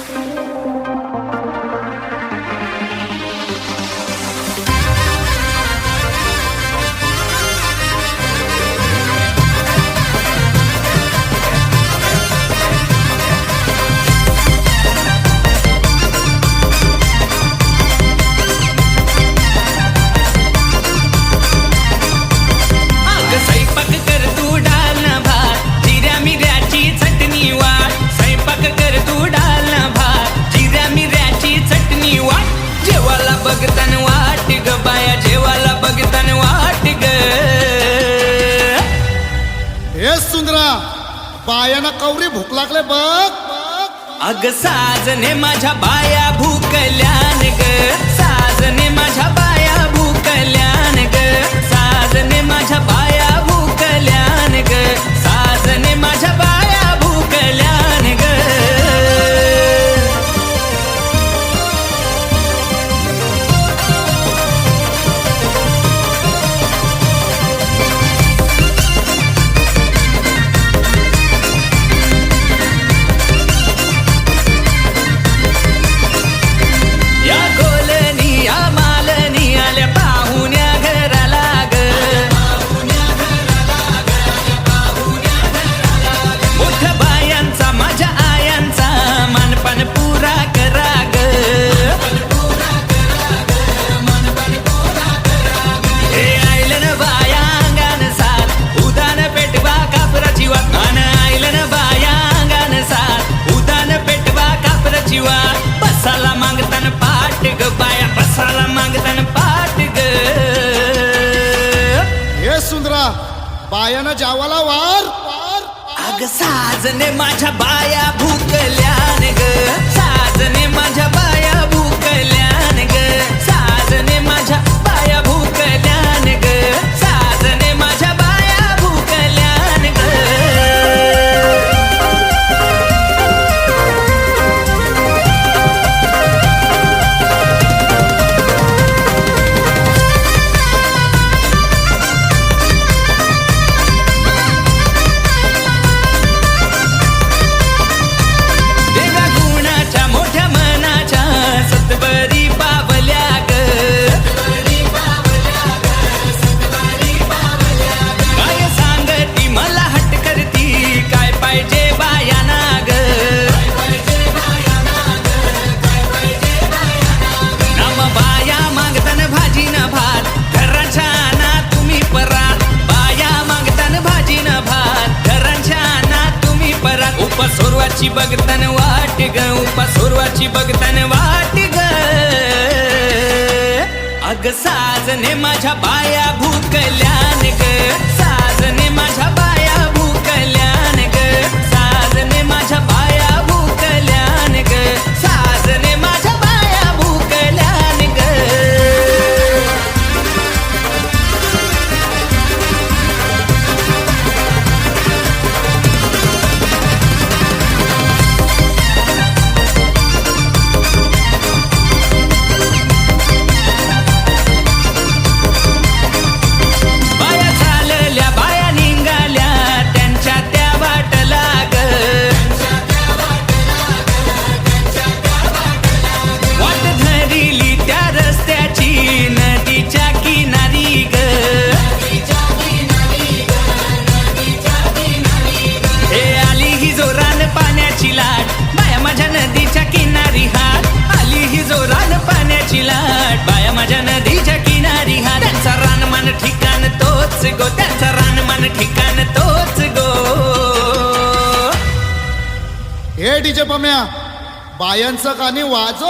Thank you. पायानं कवरी भूक लागले बघ. अग साजने माझ्या बाया भूकल्या ग. साजने माझ्या बाया भूकल्या ग. साजने माझ्या सुंदरा बायानं जावाला वार. अग साजने माझ्या बाया भूकल्या ग. साजने माझ्या बघतान वाट ग उपासोरवाची बघतान वाट ग. अग साजने माझ्या बाया भूकल्यान ग. बायांचं कानी वाजव!